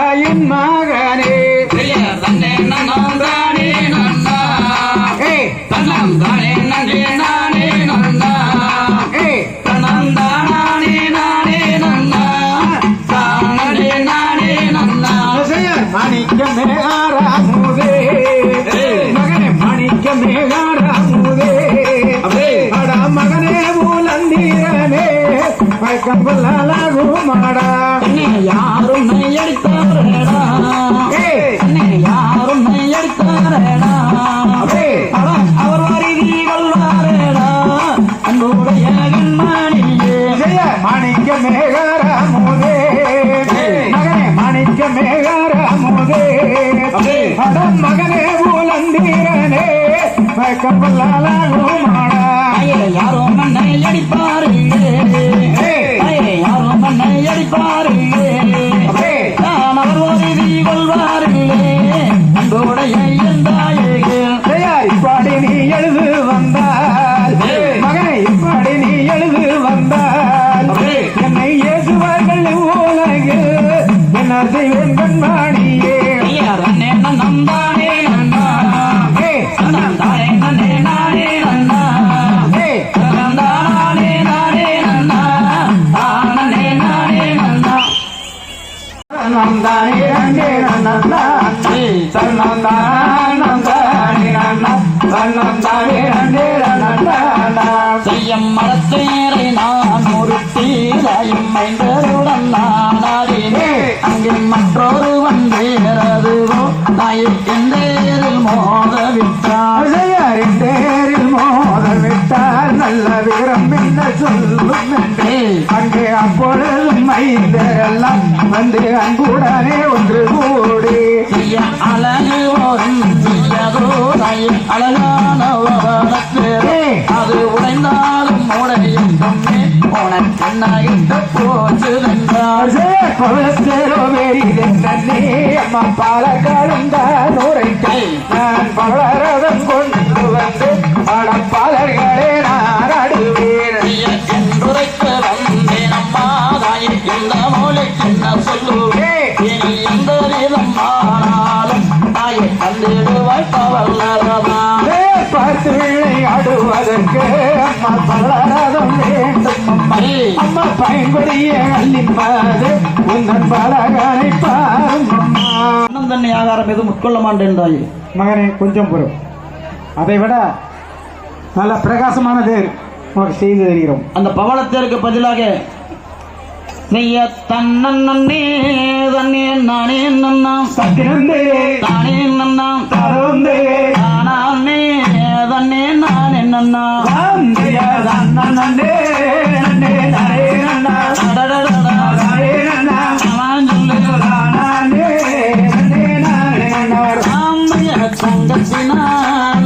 தாயின் மகனே. தன்னே நன்னாம் தானே நன்னா தன்னம் தானே நன்னே நானே நன்னா ஏய் தன்னம் தானே நானே நன்னா தானே நானே நன்னா விஜயன் மாணிக்கமே ஆறாமுதே மகனே மாணிக்கமே. அடா மகனே மூலந்தீரனே கம்பலாகும் மாடா என்னை மகனே மாணிக்க மேகராமுதே மாடா மண்ணை அடிப்பாரு? யாரோ மண்ணை அடிப்பாரு? செய்யம் மரத்தேரை நான் ஒரு தீரையும் மைந்தருடன் நான் ஆடினேன். அங்கே மற்றொரு வந்தேரதுவோ நாயக்கெந்தேரில் மோத விட்டார் அசையாரின் நல்ல வீரம் என்ன சொல்லும் என்றே அங்கே அப்பொழுதும் மைந்தரெல்லாம் வந்து அன்புடனே ஒன்று கூட அழகான வளர்த்தேரே அது உடைந்தாலும் உடையும் தம்மே உனக்கு என்ன போச்சு என்றார் குளத்தேரோ வேறிதென்னே அம்மா பாலக்காடும் தான் உரைக்கை நான் பலரதம் கொண்டு வந்து படப்பாளர்களே நான் அடுவேன் என்றுரைக்க வந்தேன் அம்மா. தாயே இந்த மூளைக்கு என்ன சொல்லுவேன்? பயன்படிய அள்ளிப்பாது உந்தன் பலகாரை பாரும் அம்மா அண்ணன் தண்ணி ஆகாரம் எதுவும் உட்கொள்ள மாட்டேன் தாயே மகனே கொஞ்சம் பொறு. அதை விட நல்ல பிரகாசமான தேர் உனக்கு செய்து தருகிறோம். அந்த பவளத்தேருக்கு பதிலாக செய்ய தன்னே தண்ணே நானே நன்னாம். சத்திரந்தே தானே நன்னாம். தருந்தே தானே தண்ணே நானே நன்னாம். ராந்தையா 나를 찾았지만